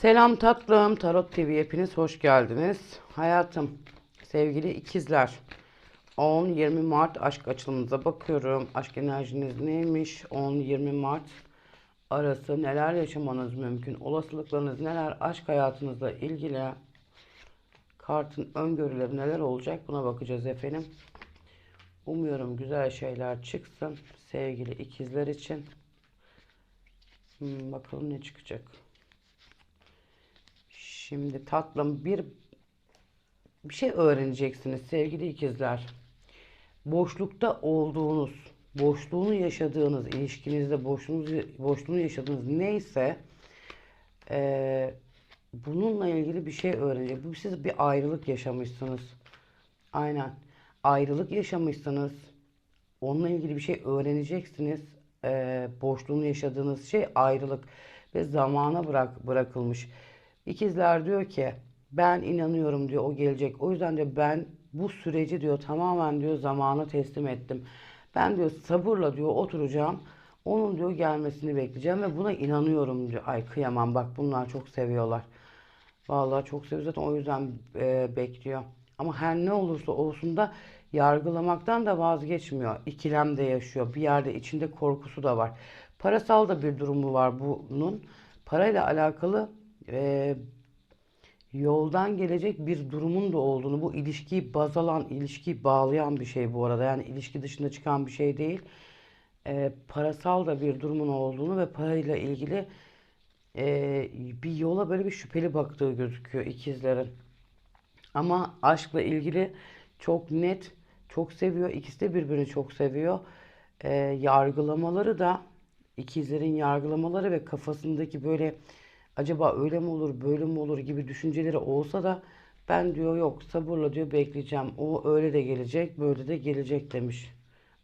Selam tatlım, Tarot TV hepiniz hoş geldiniz. Hayatım, sevgili ikizler, 10-20 Mart aşk açılımınıza bakıyorum. Aşk enerjiniz neymiş? 10-20 Mart arası neler yaşamanız mümkün? Olasılıklarınız neler? Aşk hayatınızla ilgili kartın öngörüleri neler olacak? Buna bakacağız efendim. Umuyorum güzel şeyler çıksın sevgili ikizler için. Hmm, bakalım ne çıkacak. Şimdi tatlım bir bir şey öğreneceksiniz sevgili ikizler. Boşlukta olduğunuz, boşluğunu yaşadığınız, ilişkinizde boşluğunu, boşluğunu yaşadığınız neyse eee, bununla ilgili bir şey öğrenecek. Siz bir ayrılık yaşamışsınız. Aynen. Ayrılık yaşamışsınız. Onunla ilgili bir şey öğreneceksiniz. Eee, boşluğunu yaşadığınız şey ayrılık ve zamana bırak bırakılmış. İkizler diyor ki ben inanıyorum diyor o gelecek. O yüzden diyor ben bu süreci diyor tamamen diyor zamana teslim ettim. Ben diyor sabırla diyor oturacağım. Onun diyor gelmesini bekleyeceğim ve buna inanıyorum diyor. Ay kıyamam bak bunlar çok seviyorlar. Vallahi çok seviyor zaten o yüzden e, bekliyor. Ama her ne olursa olsun da yargılamaktan da vazgeçmiyor. İkilemde yaşıyor. Bir yerde içinde korkusu da var. Parasal da bir durumu var bunun. Parayla alakalı e, yoldan gelecek bir durumun da olduğunu, bu ilişkiyi baz alan, ilişkiyi bağlayan bir şey bu arada. Yani ilişki dışında çıkan bir şey değil. E, parasal da bir durumun olduğunu ve parayla ilgili e, bir yola böyle bir şüpheli baktığı gözüküyor ikizlerin. Ama aşkla ilgili çok net, çok seviyor. İkisi de birbirini çok seviyor. Ee, yargılamaları da ikizlerin yargılamaları ve kafasındaki böyle acaba öyle mi olur, böyle mi olur gibi düşünceleri olsa da ben diyor yok sabırla diyor bekleyeceğim. O öyle de gelecek, böyle de gelecek demiş.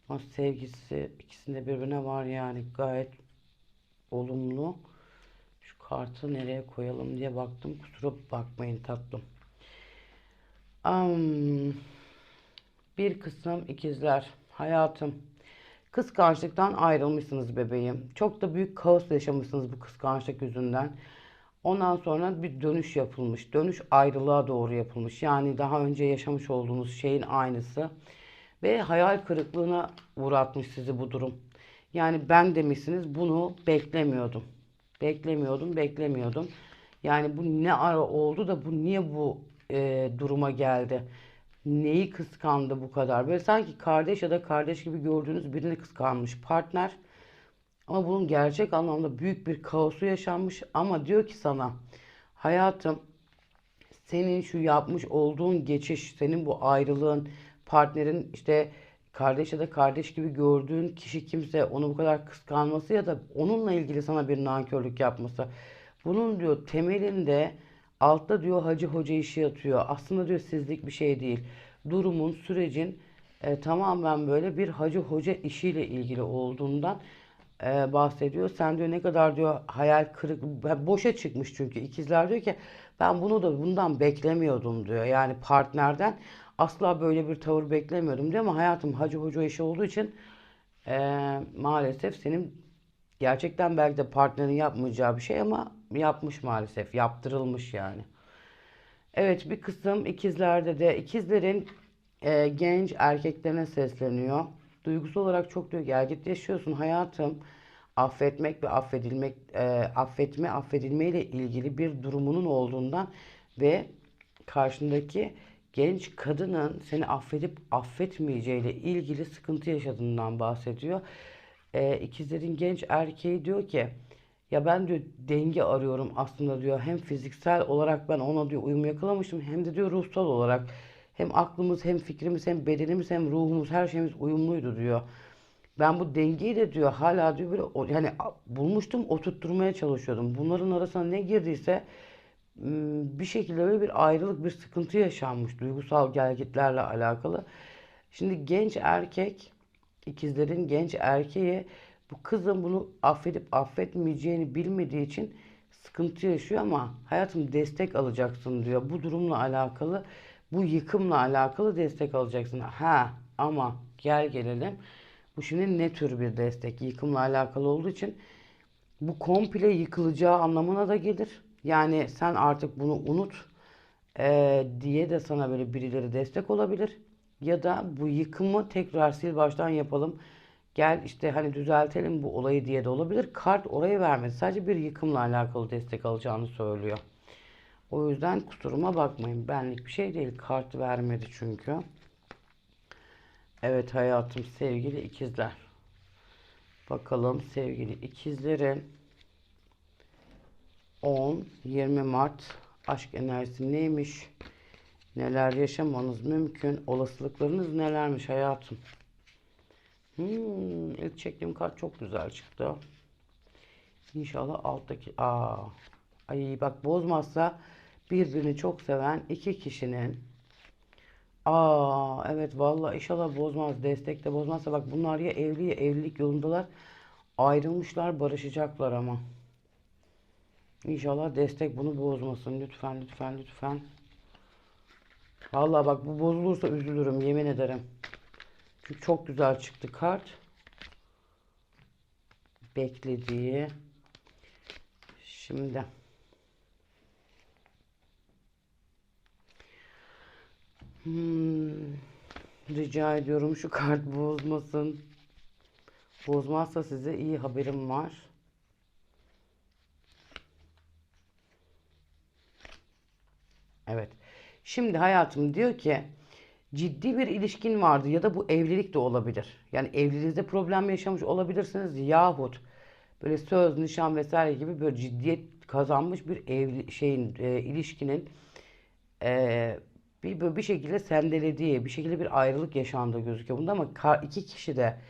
Ama sevgisi ikisinde birbirine var yani gayet olumlu. Şu kartı nereye koyalım diye baktım. Kusura bakmayın tatlım. Am, bir kısım ikizler. Hayatım. Kıskançlıktan ayrılmışsınız bebeğim. Çok da büyük kaos yaşamışsınız bu kıskançlık yüzünden. Ondan sonra bir dönüş yapılmış. Dönüş ayrılığa doğru yapılmış. Yani daha önce yaşamış olduğunuz şeyin aynısı. Ve hayal kırıklığına uğratmış sizi bu durum. Yani ben demişsiniz bunu beklemiyordum. Beklemiyordum, beklemiyordum. Yani bu ne ara oldu da bu niye bu e, duruma geldi? Neyi kıskandı bu kadar? Böyle sanki kardeş ya da kardeş gibi gördüğünüz birini kıskanmış partner. Ama bunun gerçek anlamda büyük bir kaosu yaşanmış. Ama diyor ki sana hayatım senin şu yapmış olduğun geçiş, senin bu ayrılığın, partnerin işte kardeş ya da kardeş gibi gördüğün kişi kimse onu bu kadar kıskanması ya da onunla ilgili sana bir nankörlük yapması. Bunun diyor temelinde altta diyor hacı hoca işi yatıyor. Aslında diyor sizlik bir şey değil. Durumun, sürecin e, tamamen böyle bir hacı hoca işiyle ilgili olduğundan e, bahsediyor. Sen diyor ne kadar diyor hayal kırık boşa çıkmış çünkü ikizler diyor ki ben bunu da bundan beklemiyordum diyor. Yani partnerden asla böyle bir tavır beklemiyordum diyor ama hayatım hacı hoca işi olduğu için e, maalesef senin gerçekten belki de partnerin yapmayacağı bir şey ama yapmış maalesef. Yaptırılmış yani. Evet bir kısım ikizlerde de ikizlerin e, genç erkeklerine sesleniyor. Duygusal olarak çok diyor gelgit yaşıyorsun hayatım. Affetmek ve affedilmek, e, affetme, affedilme ile ilgili bir durumunun olduğundan ve karşındaki genç kadının seni affedip affetmeyeceği ile ilgili sıkıntı yaşadığından bahsediyor. E, ikizlerin genç erkeği diyor ki ya ben diyor denge arıyorum aslında diyor. Hem fiziksel olarak ben ona diyor uyum yakalamıştım hem de diyor ruhsal olarak hem aklımız hem fikrimiz hem bedenimiz hem ruhumuz her şeyimiz uyumluydu diyor. Ben bu dengeyi de diyor hala diyor böyle yani bulmuştum oturtturmaya çalışıyordum. Bunların arasına ne girdiyse m, bir şekilde böyle bir ayrılık bir sıkıntı yaşanmış duygusal gelgitlerle alakalı. Şimdi genç erkek ikizlerin genç erkeği bu kızın bunu affedip affetmeyeceğini bilmediği için sıkıntı yaşıyor ama hayatım destek alacaksın diyor. Bu durumla alakalı, bu yıkımla alakalı destek alacaksın. Ha ama gel gelelim. Bu şimdi ne tür bir destek? Yıkımla alakalı olduğu için Bu komple yıkılacağı anlamına da gelir. Yani sen artık bunu unut eee, diye de sana böyle birileri destek olabilir. Ya da bu yıkımı tekrar sil baştan yapalım. Gel işte hani düzeltelim bu olayı diye de olabilir. Kart orayı vermedi. Sadece bir yıkımla alakalı destek alacağını söylüyor. O yüzden kusuruma bakmayın. Benlik bir şey değil. Kart vermedi çünkü. Evet hayatım sevgili ikizler. Bakalım sevgili ikizlerin 10-20 Mart aşk enerjisi neymiş? Neler yaşamanız mümkün? Olasılıklarınız nelermiş hayatım? Hmm, ilk çektiğim kart çok güzel çıktı. İnşallah alttaki... Aa, ay bak bozmazsa birbirini çok seven iki kişinin Aa evet vallahi inşallah bozmaz. Destek de bozmazsa bak bunlar ya evli ya evlilik yolundalar. Ayrılmışlar barışacaklar ama. İnşallah destek bunu bozmasın. Lütfen lütfen lütfen. Vallahi bak bu bozulursa üzülürüm yemin ederim. Çünkü çok güzel çıktı kart. Beklediği. Şimdi. Hmm, rica ediyorum şu kart bozmasın. Bozmazsa size iyi haberim var. Evet. Şimdi hayatım diyor ki ciddi bir ilişkin vardı ya da bu evlilik de olabilir. Yani evliliğinizde problem yaşamış olabilirsiniz yahut böyle söz, nişan vesaire gibi böyle ciddiyet kazanmış bir evli şeyin e, ilişkinin e, bir böyle bir şekilde sendelediği, bir şekilde bir ayrılık yaşandığı gözüküyor bunda ama iki kişi de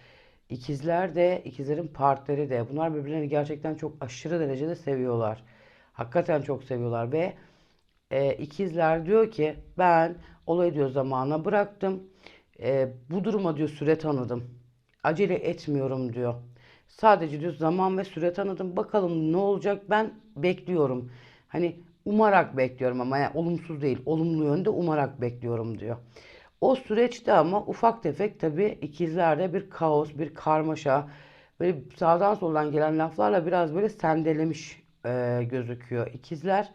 ikizler de ikizlerin partneri de bunlar birbirlerini gerçekten çok aşırı derecede seviyorlar. Hakikaten çok seviyorlar ve e, ikizler diyor ki ben olayı diyor zamana bıraktım. E, bu duruma diyor süre tanıdım. Acele etmiyorum diyor. Sadece diyor zaman ve süre tanıdım. Bakalım ne olacak ben bekliyorum. Hani umarak bekliyorum ama yani olumsuz değil. Olumlu yönde umarak bekliyorum diyor. O süreçte ama ufak tefek tabii ikizlerde bir kaos, bir karmaşa, böyle sağdan soldan gelen laflarla biraz böyle sendelemiş e, gözüküyor ikizler.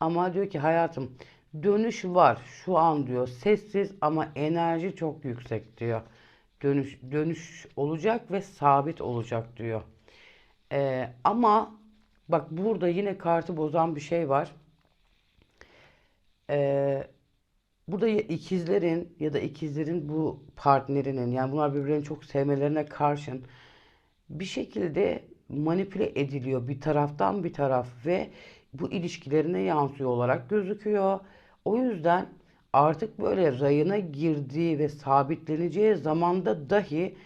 Ama diyor ki hayatım dönüş var şu an diyor sessiz ama enerji çok yüksek diyor. Dönüş dönüş olacak ve sabit olacak diyor. E, ama bak burada yine kartı bozan bir şey var. E, Burada ikizlerin ya da ikizlerin bu partnerinin yani bunlar birbirlerini çok sevmelerine karşın bir şekilde manipüle ediliyor bir taraftan bir taraf ve bu ilişkilerine yansıyor olarak gözüküyor. O yüzden artık böyle rayına girdiği ve sabitleneceği zamanda dahi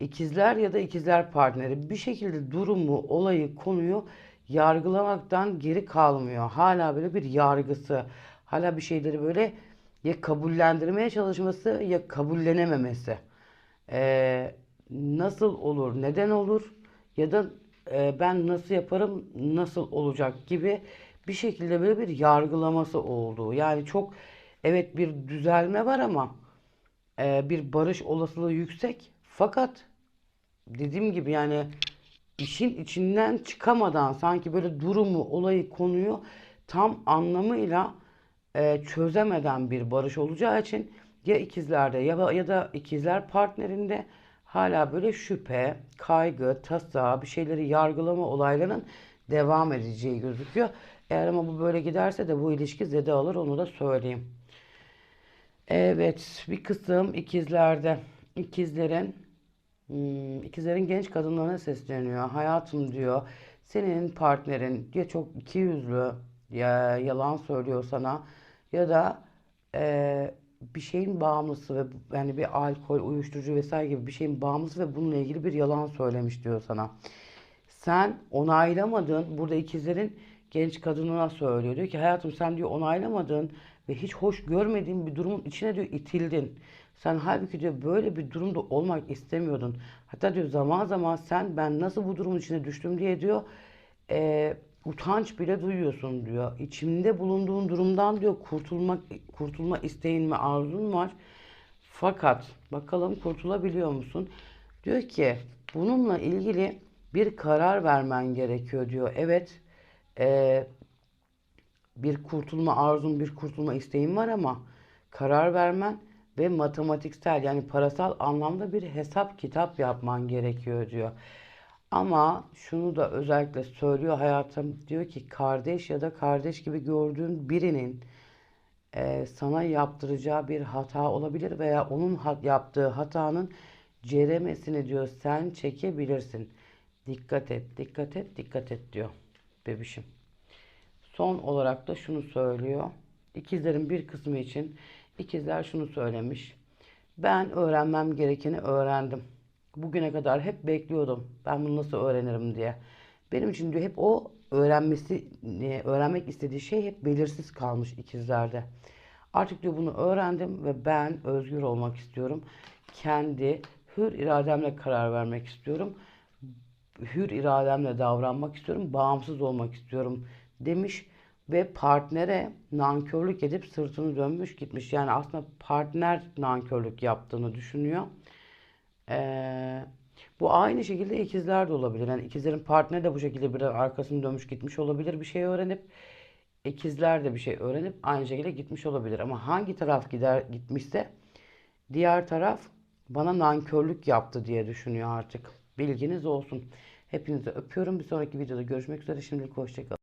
ikizler ya da ikizler partneri bir şekilde durumu, olayı, konuyu yargılamaktan geri kalmıyor. Hala böyle bir yargısı, hala bir şeyleri böyle ya kabullendirmeye çalışması ya kabullenememesi. Ee, nasıl olur, neden olur ya da e, ben nasıl yaparım, nasıl olacak gibi bir şekilde böyle bir yargılaması olduğu. Yani çok evet bir düzelme var ama e, bir barış olasılığı yüksek. Fakat dediğim gibi yani işin içinden çıkamadan sanki böyle durumu, olayı, konuyu tam anlamıyla e, çözemeden bir barış olacağı için ya ikizlerde ya, ya da ikizler partnerinde hala böyle şüphe, kaygı, tasa, bir şeyleri yargılama olaylarının devam edeceği gözüküyor. Eğer ama bu böyle giderse de bu ilişki zede alır onu da söyleyeyim. Evet, bir kısım ikizlerde ikizlerin Hmm, ikizlerin genç kadınlarına sesleniyor. Hayatım diyor. Senin partnerin ya çok ikiyüzlü ya yalan söylüyor sana ya da eee, bir şeyin bağımlısı ve yani bir alkol, uyuşturucu vesaire gibi bir şeyin bağımlısı ve bununla ilgili bir yalan söylemiş diyor sana. Sen onaylamadın. Burada ikizlerin genç kadınına söylüyor. Diyor ki hayatım sen diyor onaylamadın ve hiç hoş görmediğin bir durumun içine diyor itildin. Sen halbuki diyor böyle bir durumda olmak istemiyordun. Hatta diyor zaman zaman sen ben nasıl bu durumun içine düştüm diye diyor e, utanç bile duyuyorsun diyor. İçimde bulunduğun durumdan diyor kurtulmak kurtulma isteğin ve arzun var. Fakat bakalım kurtulabiliyor musun? Diyor ki bununla ilgili bir karar vermen gerekiyor diyor. Evet, eee, bir kurtulma arzun, bir kurtulma isteğin var ama karar vermen ve matematiksel yani parasal anlamda bir hesap kitap yapman gerekiyor diyor. Ama şunu da özellikle söylüyor hayatım. Diyor ki kardeş ya da kardeş gibi gördüğün birinin e, sana yaptıracağı bir hata olabilir veya onun hat- yaptığı hatanın ceremesini diyor sen çekebilirsin. Dikkat et, dikkat et, dikkat et diyor bebişim. Son olarak da şunu söylüyor. İkizlerin bir kısmı için ikizler şunu söylemiş. Ben öğrenmem gerekeni öğrendim. Bugüne kadar hep bekliyordum. Ben bunu nasıl öğrenirim diye. Benim için diyor hep o öğrenmesi, e, öğrenmek istediği şey hep belirsiz kalmış ikizlerde. Artık diyor bunu öğrendim ve ben özgür olmak istiyorum. Kendi hür irademle karar vermek istiyorum hür irademle davranmak istiyorum, bağımsız olmak istiyorum demiş ve partnere nankörlük edip sırtını dönmüş gitmiş. Yani aslında partner nankörlük yaptığını düşünüyor. Ee, bu aynı şekilde ikizler de olabilir. Yani ikizlerin partneri de bu şekilde birden arkasını dönmüş gitmiş olabilir bir şey öğrenip ikizler de bir şey öğrenip aynı şekilde gitmiş olabilir. Ama hangi taraf gider gitmişse diğer taraf bana nankörlük yaptı diye düşünüyor artık. Bilginiz olsun. Hepinizi öpüyorum. Bir sonraki videoda görüşmek üzere. Şimdilik hoşçakalın.